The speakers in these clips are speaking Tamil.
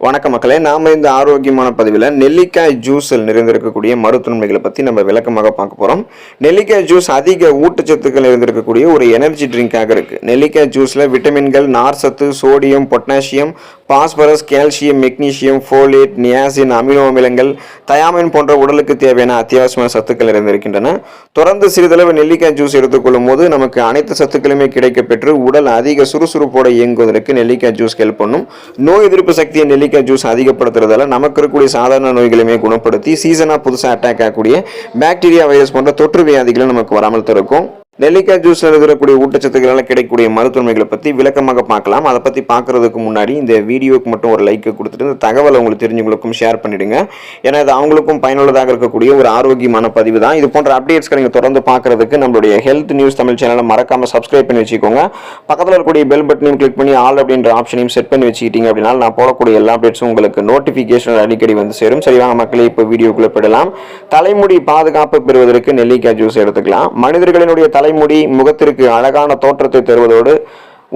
வணக்கம் மக்களே நாம இந்த ஆரோக்கியமான பதிவில் நெல்லிக்காய் ஜூஸில் நிறைந்திருக்கக்கூடிய மருத்துவன்மைகளை பற்றி நம்ம விளக்கமாக பார்க்க போகிறோம் நெல்லிக்காய் ஜூஸ் அதிக ஊட்டச்சத்துக்கள் இருந்திருக்கக்கூடிய ஒரு எனர்ஜி ட்ரிங்காக இருக்குது நெல்லிக்காய் ஜூஸில் விட்டமின்கள் நார் சத்து sodium potassium phosphorus calcium magnesium folate niacin amino அமிலங்கள் தயாமின் போன்ற உடலுக்கு தேவையான அத்தியாவசியமான சத்துக்கள் இருந்திருக்கின்றன தொடர்ந்து சிறிதளவு நெல்லிக்காய் ஜூஸ் எடுத்துக்கொள்ளும் போது நமக்கு அனைத்து சத்துக்களுமே கிடைக்கப்பெற்று உடல் அதிக சுறுசுறுப்போடு இயங்குவதற்கு நெல்லிக்காய் ஜூஸ் ஹெல்ப் பண்ணும். நோய் எதிர்ப்பு சக்தியை நெல்லிக்காய் ஜூஸ் அதிகப்படுத்துறதால நமக்கு இருக்கக்கூடிய சாதாரண நோய்களையுமே குணப்படுத்தி சீசனாக புதுசாக அட்டாக் ஆகக்கூடிய பாக்டீரியா வைரஸ் போன்ற தொற்று வியாதிகளும் நமக்கு வராமல் தடுக்கும். நெல்லிக்காய் ஜூஸில் இருக்கக்கூடிய ஊட்டச்சத்துக்களால் கிடைக்கக்கூடிய மருத்துவமைகளை பற்றி விளக்கமாக பார்க்கலாம். அதை பற்றி பார்க்குறதுக்கு முன்னாடி இந்த வீடியோக்கு மட்டும் ஒரு லைக் கொடுத்துட்டு இந்த தகவலை உங்களுக்கு தெரிஞ்சவங்களுக்கும் ஷேர் பண்ணிடுங்க. ஏன்னா இது அவங்களுக்கும் பயனுள்ளதாக இருக்கக்கூடிய ஒரு ஆரோக்கியமான பதிவு தான். இது போன்ற அப்டேட்ஸ்களை நீங்கள் தொடர்ந்து பார்க்குறதுக்கு நம்மளுடைய ஹெல்த் நியூஸ் தமிழ் சேனலை மறக்காமல் சப்ஸ்கிரைப் பண்ணி வச்சுக்கோங்க. பக்கத்தில் இருக்கக்கூடிய பெல் பட்டனையும் கிளிக் பண்ணி ஆல் அப்படின்ற ஆப்ஷனையும் செட் பண்ணி வச்சுக்கிட்டீங்க அப்படின்னா நான் போடக்கூடிய எல்லா அப்டேட்ஸும் உங்களுக்கு நோட்டிஃபிகேஷன் அடிக்கடி வந்து சேரும். சரிவாங்க மக்களே இப்போ வீடியோக்குள்ளே போயிடலாம். தலைமுடி பாதுகாப்பு பெறுவதற்கு நெல்லிக்காய் ஜூஸ் எடுத்துக்கலாம். மனிதர்களினுடைய தலைமுடி முகத்திற்கு அழகான தோற்றத்தை தருவதோடு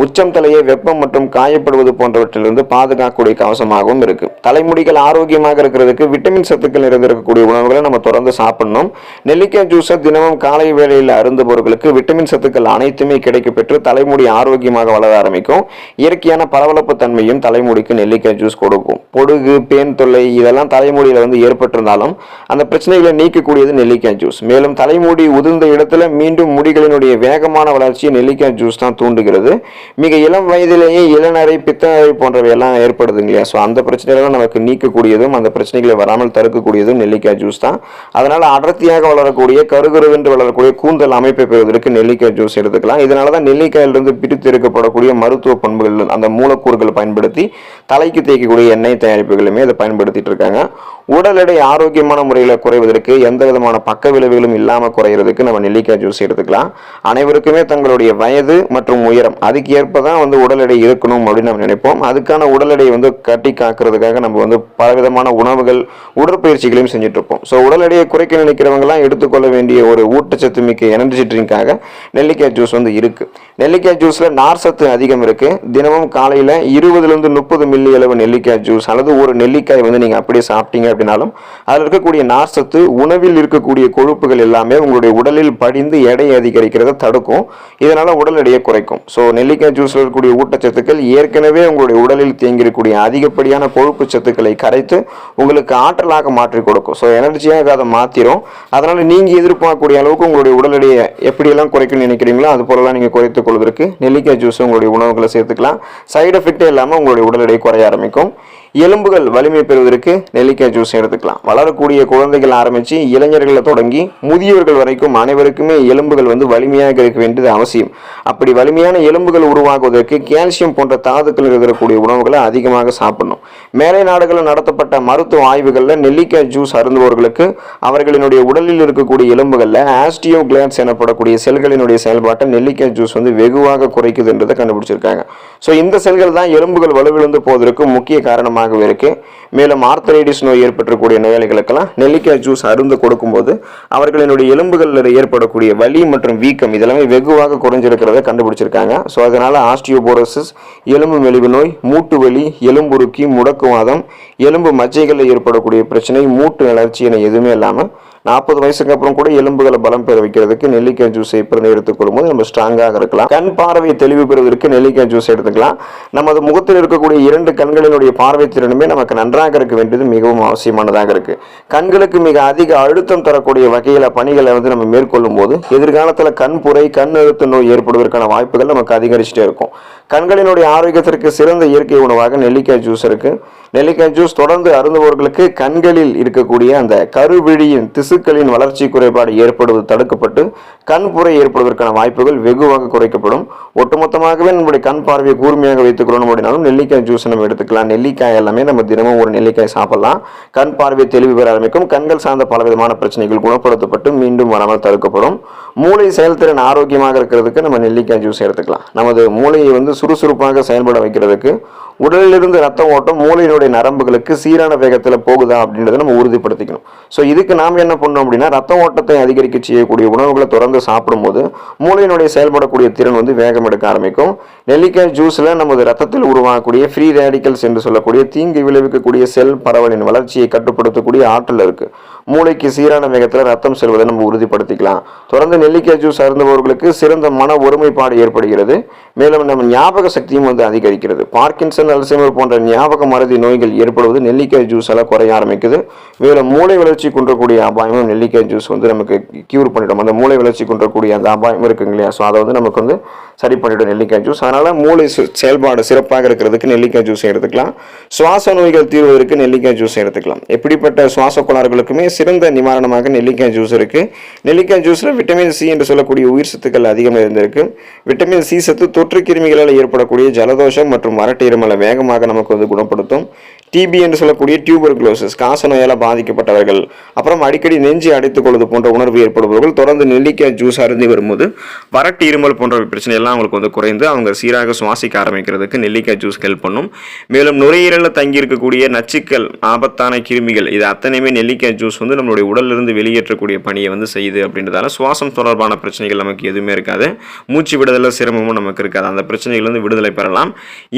உச்சம் தலையை வெப்பம் மற்றும் காயப்படுவது போன்றவற்றிலிருந்து பாதுகாக்கக்கூடிய கவசமாகவும் இருக்கு. தலைமுடிகள் ஆரோக்கியமாக இருக்கிறதுக்கு விட்டமின் சத்துக்கள் நிறைந்திருக்கக்கூடிய உணவுகளை நம்ம தொடர்ந்து சாப்பிடணும். நெல்லிக்காய் ஜூஸை தினமும் காலை வேளையில் அருந்துபவர்களுக்கு விட்டமின் சத்துக்கள் அனைத்துமே கிடைக்கப்பெற்று தலைமுடி ஆரோக்கியமாக வளர ஆரம்பிக்கும். இயற்கையான பளபளப்பு தன்மையும் தலைமுடிக்கு நெல்லிக்காய் ஜூஸ் கொடுக்கும். பொடுகு பேன் தொல்லை இதெல்லாம் தலைமுடியில் வந்து ஏற்பட்டிருந்தாலும் அந்த பிரச்சனைகளை நீக்கக்கூடியது நெல்லிக்காய் ஜூஸ் மேலும் தலைமுடி உதிர்ந்த இடத்துல மீண்டும் முடிகளினுடைய வேகமான வளர்ச்சியை நெல்லிக்காய் ஜூஸ் தான் தூண்டுகிறது. மிக இளம் வயதிலேயே இளநரை பித்தநரை போன்றவை எல்லாம் ஏற்படுது இல்லையா? ஸோ அந்த பிரச்சனைகளும் நமக்கு நீக்கக்கூடியதும் அந்த பிரச்சனைகளை வராமல் தடுக்கக்கூடியதும் நெல்லிக்காய் ஜூஸ் தான். அதனால் அடர்த்தியாக வளரக்கூடிய கருகருவென்று வளரக்கூடிய கூந்தல் அமைப்பை பெறுவதற்கு நெல்லிக்காய் ஜூஸ் எடுத்துக்கலாம். இதனால தான் நெல்லிக்காயிலிருந்து பிரித்து எடுக்கப்படக்கூடிய மருத்துவ பண்புகள் அந்த மூலக்கூறுகள் பயன்படுத்தி தலைக்கு தேய்க்கக்கூடிய எண்ணெய் தயாரிப்புகளுமே அதை பயன்படுத்திட்டு இருக்காங்க. உடல் எடை ஆரோக்கியமான முறையில் குறைவதற்கு எந்த விதமான பக்க விளைவுகளும் இல்லாமல் குறையிறதுக்கு நம்ம நெல்லிக்காய் ஜூஸ் எடுத்துக்கலாம். அனைவருக்குமே தங்களுடைய வயது மற்றும் உயரம் அதுக்கு ஏற்ப தான் வந்து உடல் எடை இருக்கணும் அப்படின்னு நம்ம நினைப்போம். அதுக்கான உடல் எடையை வந்து கட்டி காக்கிறதுக்காக நம்ம வந்து பலவிதமான உணவுகள் உடற்பயிற்சிகளையும் செஞ்சுட்டு இருப்போம். ஸோ உடல் எடையை குறைக்க நினைக்கிறவங்கலாம் எடுத்துக்கொள்ள வேண்டிய ஒரு ஊட்டச்சத்து மிக்க எனர்ஜி ட்ரிங்காக நெல்லிக்காய் ஜூஸ் வந்து இருக்கு. நெல்லிக்காய் ஜூஸ்ல நார் சத்து அதிகம் இருக்கு. தினமும் காலையில இருபதுலேருந்து முப்பது மில்லி அளவு நெல்லிக்காய் ஜூஸ் அல்லது ஒரு நெல்லிக்காய் வந்து நீங்க அப்படியே சாப்பிட்டீங்க அப்படின்னாலும் அதில் இருக்கக்கூடிய நார் உணவில் இருக்கக்கூடிய கொழுப்புகள் எல்லாமே உங்களுடைய உடலில் படிந்து எடை அதிகரிக்கிறத தடுக்கும். இதனால் உடல் எடையை குறைக்கும். ஸோ நெல்லிக்காய் ஜூஸ்ல இருக்கக்கூடிய ஊட்டச்சத்துக்கள் ஏற்கனவே உங்களுடைய உடலில் தேங்கியிருக்கக்கூடிய அதிகப்படியான கொழுப்பு சத்துக்களை கரைத்து உங்களுக்கு ஆற்றலாக மாற்றி கொடுக்கும். ஸோ எனர்ஜியாக அதை மாத்திரும். அதனால் நீங்கள் எதிர்பார்க்கக்கூடிய அளவுக்கு உங்களுடைய உடல் எடையை எப்படியெல்லாம் குறைக்கணும்னு நினைக்கிறீங்களோ அது போலலாம் நீங்கள் குறைத்துக் கொள்வதற்கு நெல்லிக்காய் ஜூஸ் உங்களுடைய உணவுகளை சேர்த்துக்கலாம். சைடு எஃபெக்டே இல்லாமல் உங்களுடைய உடல் எடை குறைய ஆரம்பிக்கும். எலும்புகள் வலிமை பெறுவதற்கு நெல்லிக்காய் ஜூஸ் எடுத்துக்கலாம். வளரக்கூடிய குழந்தைகள் ஆரம்பித்து இளைஞர்களை தொடங்கி முதியவர்கள் வரைக்கும் அனைவருக்குமே எலும்புகள் வந்து வலிமையாக இருக்க வேண்டியது அவசியம். அப்படி வலிமையான எலும்புகள் உருவாகுவதற்கு கால்சியம் போன்ற தாதுக்கள் இருக்கக்கூடிய உணவுகளை அதிகமாக சாப்பிடணும். மேலை நாடுகளில் நடத்தப்பட்ட மருத்துவ ஆய்வுகளில் நெல்லிக்காய் ஜூஸ் அருந்துபவர்களுக்கு அவர்களினுடைய உடலில் இருக்கக்கூடிய எலும்புகளில் ஆஸ்டியோ கிளான்ஸ் எனப்படக்கூடிய செல்களினுடைய செயல்பாட்டை நெல்லிக்காய் ஜூஸ் வந்து வெகுவாக குறைக்குதுன்றதை கண்டுபிடிச்சிருக்காங்க. ஸோ இந்த செல்கள் தான் எலும்புகள் வலுவிழந்து போவதற்கு முக்கிய காரணமாக காரணமாகவே இருக்கு. மேலும் ஆர்த்தரைடிஸ் நோய் ஏற்பட்டிருக்கக்கூடிய நோயாளிகளுக்கெல்லாம் நெல்லிக்காய் ஜூஸ் அருந்து கொடுக்கும்போது அவர்களினுடைய எலும்புகளில் ஏற்படக்கூடிய வலி மற்றும் வீக்கம் இதெல்லாமே வெகுவாக குறைஞ்சிருக்கிறத கண்டுபிடிச்சிருக்காங்க. ஸோ அதனால ஆஸ்டியோபோரோசிஸ் எலும்பு மெலிவு நோய் மூட்டு வலி எலும்புருக்கி முடக்குவாதம் எலும்பு மஜ்ஜைகளில் ஏற்படக்கூடிய பிரச்சனை மூட்டு வளர்ச்சி என எதுவுமே இல்லாமல் நாற்பது வயசுக்கு அப்புறம் கூட எலும்புகளை பலம் பெற வைக்கிறதுக்கு நெல்லிக்காய் ஜூஸை பிறந்து எடுத்துக்கொள்ளும் போது நம்ம ஸ்ட்ராங்காக இருக்கலாம். கண் பார்வை தெளிவு பெறுவதற்கு நெல்லிக்காய் ஜூஸ் எடுத்துக்கலாம். நமது முகத்தில் இருக்கக்கூடிய இரண்டு கண்களினுடைய பார்வை திறனுமே நமக்கு நன்றாக இருக்க வேண்டியது மிகவும் அவசியமானதாக இருக்கு. கண்களுக்கு மிக அதிக அழுத்தம் தரக்கூடிய வகையில பணிகளை வந்து நம்ம மேற்கொள்ளும் போது எதிர்காலத்தில் கண் புரை கண் அழுத்த நோய் ஏற்படுவதற்கான வாய்ப்புகள் நமக்கு அதிகரிச்சுட்டே இருக்கும். கண்களினுடைய ஆரோக்கியத்திற்கு சிறந்த இயற்கை உணவாக நெல்லிக்காய் ஜூஸ் இருக்குது நெல்லிக்காய் ஜூஸ் தொடர்ந்து அருந்துபவர்களுக்கு கண்களில் இருக்கக்கூடிய அந்த கருவிழியின் திசுக்களின் வளர்ச்சி குறைபாடு ஏற்படுவது தடுக்கப்பட்டு கண்புரை ஏற்படுவதற்கான வாய்ப்புகள் வெகுவாக குறைக்கப்படும். ஒட்டுமொத்தமாகவே நம்முடைய கண் பார்வையை கூர்மையாக வைத்துக்கொள்ளணும் அப்படின்னாலும் நெல்லிக்காய் ஜூஸ் நம்ம எடுத்துக்கலாம். நெல்லிக்காய் எல்லாமே நம்ம தினமும் ஒரு நெல்லிக்காய் சாப்பிடலாம். கண் பார்வை தெளிவு பெற ஆரம்பிக்கும். கண்கள் சார்ந்த பலவிதமான பிரச்சனைகள் குணப்படுத்தப்பட்டு மீண்டும் வராமல் தடுக்கப்படும். மூளை செயல்திறன் ஆரோக்கியமாக இருக்கிறதுக்கு நம்ம நெல்லிக்காய் ஜூஸ் எடுத்துக்கலாம். நமது மூளையை வந்து சுறுசுறுப்பாக செயல்பட வைக்கிறதுக்கு உடலிலிருந்து ரத்த ஓட்டம் மூளையினுடைய மூளையினுடைய நரம்புகளுக்கு சீரான வேகத்தில் போகுதா அப்படின்றத நம்ம உறுதிப்படுத்திக்கணும். ஸோ இதுக்கு நாம் என்ன பண்ணோம் அப்படின்னா ரத்த ஓட்டத்தை அதிகரிக்க செய்யக்கூடிய உணவுகளை தொடர்ந்து சாப்பிடும்போது மூளையினுடைய செயல்படக்கூடிய திறன் வந்து வேகம் எடுக்க ஆரம்பிக்கும். நெல்லிக்காய் ஜூஸில் நமது ரத்தத்தில் உருவாகக்கூடிய ஃப்ரீ ரேடிக்கல்ஸ் என்று சொல்லக்கூடிய தீங்கு விளைவிக்கக்கூடிய செல் பரவலின் வளர்ச்சியை கட்டுப்படுத்தக்கூடிய ஆற்றல் இருக்குது மூளைக்கு சீரான வேகத்தில் ரத்தம் செல்வதை நம்ம உறுதிப்படுத்திக்கலாம். தொடர்ந்து நெல்லிக்காய் ஜூஸ் அருந்துபவர்களுக்கு சிறந்த மன ஒருமைப்பாடு ஏற்படுகிறது. மேலும் நம்ம ஞாபக சக்தியும் வந்து அதிகரிக்கிறது. பார்க்கின்சன் அல்சைமர் போன்ற ஞாபக மருதி நோய்கள் ஏற்படுவது நெல்லிக்காய் ஜூஸால் குறைய ஆரம்பிக்குது. மேலும் மூளை வளர்ச்சி குன்றக்கூடிய அபாயமும் நெல்லிக்காய் ஜூஸ் வந்து நமக்கு கியூர் பண்ணிடும். அந்த மூளை வளர்ச்சி குன்றக்கூடிய அந்த அபாயம் இருக்குங்க இல்லையா? ஸோ அதை வந்து நமக்கு வந்து சரி பண்ணிடும் நெல்லிக்காய் ஜூஸ் அதனால் மூளை செயல்பாடு சிறப்பாக இருக்கிறதுக்கு நெல்லிக்காய் ஜூஸ் எடுத்துக்கலாம். சுவாச நோய்கள் தீர்வதற்கு நெல்லிக்காய் ஜூஸ் எடுத்துக்கலாம். எப்படிப்பட்ட சுவாச கோளாறுகளுக்குமே சிறந்த நிவாரணமாக நெல்லிக்காய் ஜூஸ் இருக்கு. நெல்லிக்காய் ஜூஸ்ல விட்டமின் சி என்று சொல்லக்கூடிய உயிர் சத்துக்கள் அதிகம் இருந்திருக்கு. விட்டமின் சி சத்து தொற்று கிருமிகளால் ஏற்படக்கூடிய ஜலதோஷம் மற்றும் வறட்டு இருமலை வேகமாக நமக்கு வந்து குணப்படுத்தும். டிபி என்று சொல்லக்கூடிய டியூபர் குளோசஸ் காச நோயால் பாதிக்கப்பட்டவர்கள் அப்புறம் அடிக்கடி நெஞ்சு அடைத்துக் கொள்வது போன்ற உணர்வு ஏற்படுபவர்கள் தொடர்ந்து நெல்லிக்காய் ஜூஸ் அருந்தி வரும்போது வறட்டு இருமல் போன்ற பிரச்சனை எல்லாம் அவங்களுக்கு வந்து குறைந்து அவங்க சீராக சுவாசிக்க ஆரம்பிக்கிறதுக்கு நெல்லிக்காய் ஜூஸ் ஹெல்ப் பண்ணும். மேலும் நுரையீரலில் தங்கி இருக்கக்கூடிய நச்சுக்கள் ஆபத்தான கிருமிகள் இது அத்தனையுமே நெல்லிக்காய் ஜூஸ் வந்து நம்மளுடைய உடலிலிருந்து வெளியேற்றக்கூடிய பணியை வந்து செய்யுது அப்படின்றதால சுவாசம் தொடர்பான பிரச்சனைகள் நமக்கு எதுவுமே இருக்காது. மூச்சு விடுதலில் சிரமமும் நமக்கு இருக்காது. அந்த பிரச்சனைகள் வந்து விடுதலை பெறலாம்.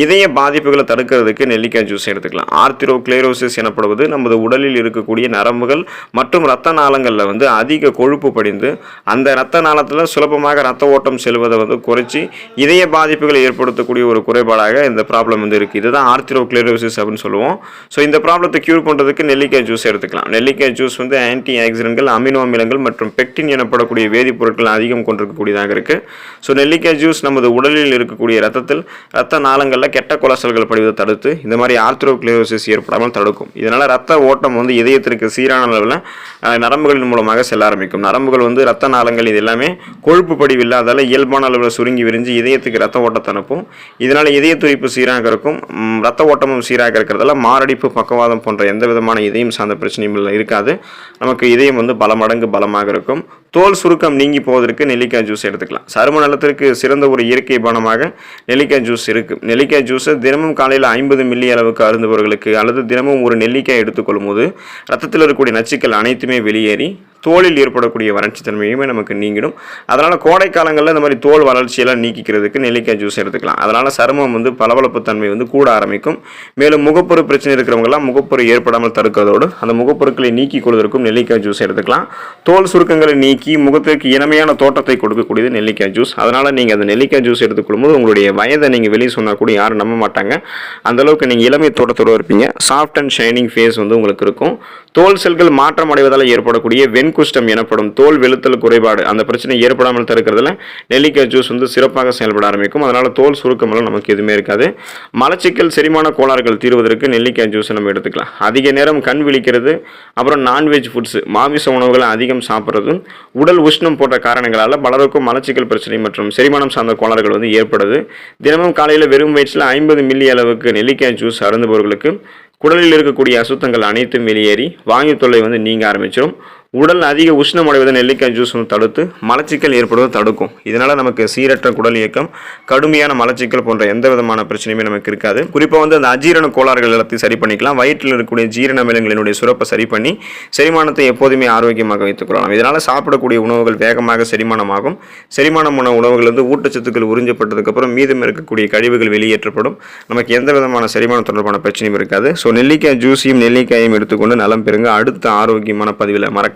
இதய பாதிப்புகளை தடுக்கிறதுக்கு நெல்லிக்காய் ஜூஸ் எடுத்துக்கலாம். ஆர்த்திரோக்ளேரோசிஸ் எனப்படுவது நமது உடலில் இருக்கக்கூடிய நரம்புகள் மற்றும் இரத்த நாளங்களில் வந்து அதிக கொழுப்பு படிந்து அந்த இரத்த நாளத்தில் சுலபமாக ரத்த ஓட்டம் செல்வதை வந்து குறைச்சி இதய பாதிப்புகளை ஏற்படுத்தக்கூடிய ஒரு குறைபாடாக இந்த ப்ராப்ளம் வந்து இருக்குது இதுதான் ஆர்த்திரோக்ளேரோசிஸ் அப்படின்னு சொல்லுவோம். ஸோ இந்த ப்ராப்ளத்தை க்யூர் பண்ணுறதுக்கு நெல்லிக்காய் ஜூஸ் எடுத்துக்கலாம். நெல்லிக்காய் ஜூஸ் வந்து ஆன்டி ஆக்சிடென்ட்கள் அமினோ அமிலங்கள் மற்றும் பெக்டின் எனப்படக்கூடிய வேதிப்பொருட்கள் அதிகம் கொண்டிருக்கக்கூடியதாக இருக்குது ஸோ நெல்லிக்காய் ஜூஸ் நமது உடலில் இருக்கக்கூடிய ரத்தத்தில் ரத்த நாளங்களில் கெட்ட கொலஸ்ட்ரால்கள் படிவதை தடுத்து இந்த மாதிரி ஆர்த்ரோக்ளோசிஸ் ஏற்படாமல் தடுக்கும். இதனால் ரத்த ஓட்டம் வந்து இதயத்திற்கு சீரான அளவில் நரம்புகளின் மூலமாக செல்ல ஆரம்பிக்கும். நரம்புகள் வந்து ரத்த நாளங்கள் இது எல்லாமே கொழுப்பு படிவு இல்லாதால இயல்பான அளவில் சுருங்கி விரிஞ்சு இதயத்துக்கு ரத்த ஓட்டத்தை அனுப்பும். இதனால் இதய துடிப்பு சீராக இருக்கும். ரத்த ஓட்டமும் சீராக இருக்கிறதால மாரடைப்பு பக்கவாதம் போன்ற எந்த விதமான இதயம் சார்ந்த பிரச்சனையும் இல்லை இருக்காது. நமக்கு இதயம் வந்து பல மடங்கு பலமாக இருக்கும். தோல் சுருக்கம் நீங்கி போவதற்கு நெல்லிக்காய் ஜூஸ் எடுத்துக்கலாம். சரும நலத்திற்கு சிறந்த ஒரு இயற்கை பானமாக நெல்லிக்காய் ஜூஸ் இருக்குது நெல்லிக்காய் ஜூஸை தினமும் காலையில் ஐம்பது மில்லி அளவுக்கு அருந்துபவர்களுக்கு அல்லது தினமும் ஒரு நெல்லிக்காய் எடுத்துக்கொள்ளும் போது ரத்தத்தில் இருக்கக்கூடிய நச்சுக்கள் அனைத்துமே வெளியேறி தோலில் ஏற்படக்கூடிய வறட்சி தன்மையுமே நமக்கு நீங்கிடும். அதனால் கோடை காலங்களில் இந்த மாதிரி தோல் வளர்ச்சியெல்லாம் நீக்கிக்கிறதுக்கு நெல்லிக்காய் ஜூஸ் எடுத்துக்கலாம். அதனால் சருமம் வந்து பளபளப்பு தன்மை வந்து கூட ஆரம்பிக்கும். மேலும் முகப்பொரு பிரச்சனை இருக்கிறவங்கலாம் முகப்பொரு ஏற்படாமல் தடுக்கிறதோடு அந்த முகப்பொருட்களை நீக்கி கொள்வதற்கும் நெல்லிக்காய் ஜூஸ் எடுத்துக்கலாம். தோல் சுருக்கங்களை நீக்கி முகத்திற்கு இனமையான தோட்டத்தை கொடுக்கக்கூடியது நெல்லிக்காய் ஜூஸ் அதனால் நீங்கள் அந்த நெல்லிக்காய் ஜூஸ் எடுத்துக்கொள்ளும்போது உங்களுடைய வயதை நீங்கள் வெளியே சொன்னால் கூட யாரும் நம்ப மாட்டாங்க. அந்த அளவுக்கு நீங்கள் இளமை தோட்டத்தோடு இருப்பீங்க. சாஃப்ட் அண்ட் ஷைனிங் ஃபேஸ் வந்து உங்களுக்கு இருக்கும். தோல் செல்கள் மாற்றம் அடைவதால் ஏற்படக்கூடிய வெண் வெண்குஷ்டம் எனப்படும் தோல் வெளுத்தல் குறைபாடு அந்த பிரச்சனை ஏற்படாமல் தடுக்கிறதுல நெல்லிக்காய் ஜூஸ் வந்து சிறப்பாக செயல்பட ஆரம்பிக்கும். அதனால் தோல் சுருக்கமெல்லாம் நமக்கு எதுவுமே இருக்காது. மலச்சிக்கல் செரிமான கோளாறுகள் தீர்வதற்கு நெல்லிக்காய் ஜூஸ் நம்ம எடுத்துக்கலாம். அதிக நேரம் கண் விழிக்கிறது அப்புறம் நான்வெஜ் ஃபுட்ஸு மாமிச உணவுகளை அதிகம் சாப்பிட்றதும் உடல் உஷ்ணம் போன்ற காரணங்களால் பலருக்கும் மலச்சிக்கல் பிரச்சனை மற்றும் செரிமானம் சார்ந்த கோளாறுகள் வந்து ஏற்படுது. தினமும் காலையில் வெறும் வயிற்றில் ஐம்பது மில்லி அளவுக்கு நெல்லிக்காய் ஜூஸ் அருந்துபவர்களுக்கு குடலில் இருக்கக்கூடிய அசுத்தங்கள் அனைத்தும் வெளியேறி வாயு தொல்லை வந்து நீங்க ஆரம்பிச்சிடும் உடல் அதிக உஷ்ணம் அடைவதை நெல்லிக்காய் ஜூஸ் வந்து தடுத்து மலச்சிக்கல் ஏற்படுவதை தடுக்கும். இதனால் நமக்கு சீரற்ற குடல் இயக்கம் கடுமையான மலச்சிக்கல் போன்ற எந்த விதமான பிரச்சனையுமே நமக்கு இருக்காது. குறிப்பாக வந்து அந்த அஜீரண கோளாறுகள் எல்லாத்தையும் சரி பண்ணிக்கலாம். வயிற்றில் இருக்கக்கூடிய ஜீரண மேலங்களினுடைய சுரப்பை சரி பண்ணி செரிமானத்தை எப்போதுமே ஆரோக்கியமாக வைத்துக்கொள்ளலாம். இதனால் சாப்பிடக்கூடிய உணவுகள் வேகமாக செரிமானமாகும். செரிமானமான உணவுகள் வந்து ஊட்டச்சத்துக்கள் உறிஞ்சப்பட்டதுக்கப்புறம் மீதம் இருக்கக்கூடிய கழிவுகள் வெளியேற்றப்படும். நமக்கு எந்த விதமான செரிமானம் தொடர்பான பிரச்சனையும் இருக்காது. ஸோ நெல்லிக்காய் ஜூஸையும் நெல்லிக்காயும் எடுத்துக்கொண்டு நலம் பெறுங்க. அடுத்த ஆரோக்கியமான பதிவில் மறக்க